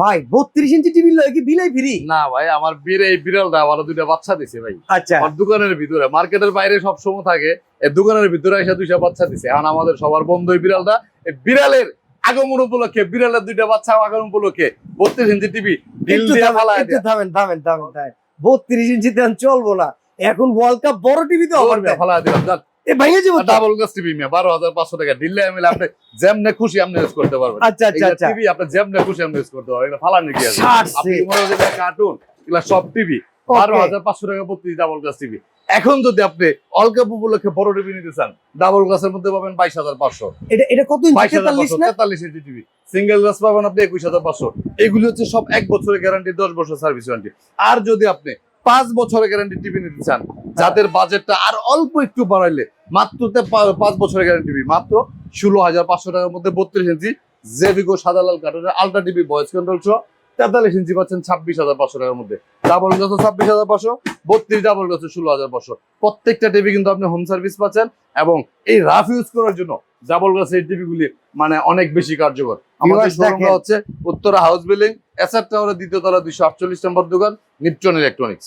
ভাই বত্রিশ inch TV কি বিলাই ফ্রি না ভাই আমার বীর এই বিড়ালটা আবার দুইটা বাচ্চা দিছে ভাই। আচ্ছা। আমার দোকানের ভিতরে মার্কেটের বাইরে সব সময় থাকে এই দোকানের ভিতরে এসে দুইটা বাচ্চা দিছে। এখন আমাদের সবার বন্ধু এই বিড়ালটা এই বিড়ালের আগমন উপলক্ষে বিড়ালের দুইটা বাচ্চা আগমন উপলক্ষে বত্রিশ ইঞ্চি টিভি ডিল একটু দিয়ে থামেন, থামেন থামেন থামেন থামেন। বত্রিশ ইঞ্চি দেন চলবো না। এখন ওয়ার্ল্ড কাপ বড় টিভিতে দিলাম যান এ ভেঙে যাব ডাবল গ্লাস টিভি মিয়া বারো হাজার পাঁচশো টাকা দিল্লি এমএল আপনি যেমনে খুশি আপনি ইউজ করতে পারবেন। আচ্ছা আচ্ছা আচ্ছা। টিভি আপনি যেমনে খুশি আপনি ইউজ করতে পারবেন। এটা ফালানি কি আছে আপনি মনে হচ্ছে কার্টুন এগুলা সব টিভি বারো হাজার পাঁচশো টাকা প্রতি ডাবল গ্লাস টিভি এখন যদি আপনি অলকাপ উপলক্ষে বড় টিভি নিতে চান ডাবল গ্লাসের মধ্যে পাবেন বাইশ হাজার পাঁচশো। এটা এটা কত তেতাল্লিশ পাঁচশো তেতাল্লিশ ইঞ্চি টিভি সিঙ্গেল গ্লাস পাবেন আপনি একুশ হাজার পাঁচশো। এগুলি হচ্ছে সব এক বছরের গ্যারান্টি দশ বছর সার্ভিস ওয়ারেন্টি আর যদি আপনি পাঁচ বছরের গ্যারান্টি টিভি নিতে চান যাদের বাজেটটা আর অল্প একটু বাড়াইলে মাত্র পাঁচ বছরের গ্যারান্টি টিভি মাত্র ষোলো হাজার পাঁচশো টাকার মধ্যে বত্রিশ ইঞ্চি জেভিগো সাদা লাল কার্টুনের আলট্রা টিভি ভয়েস কন্ট্রোল সহ তেতাল্লিশ ইঞ্চি পাচ্ছেন ছাব্বিশ হাজার পাঁচশো টাকার মধ্যে। ডাবল গাছ ছাব্বিশ হাজার পাঁচশো বত্রিশ ডাবল গাছ ষোলো হাজার পাঁচশো। প্রত্যেকটা টিভি কিন্তু আপনি হোম সার্ভিস পাচ্ছেন এবং এই রাফ ইউজ করার জন্য ডাবল গাছ এই টিভিগুলি মানে অনেক বেশি কার্যকর। আমাদের শোরুমটা হচ্ছে উত্তরা হাউস বিল্ডিং এসআর টাওয়ারের দ্বিতীয় তলা দুইশো আটচল্লিশ নম্বর দোকান নিপটন ইলেকট্রনিক্স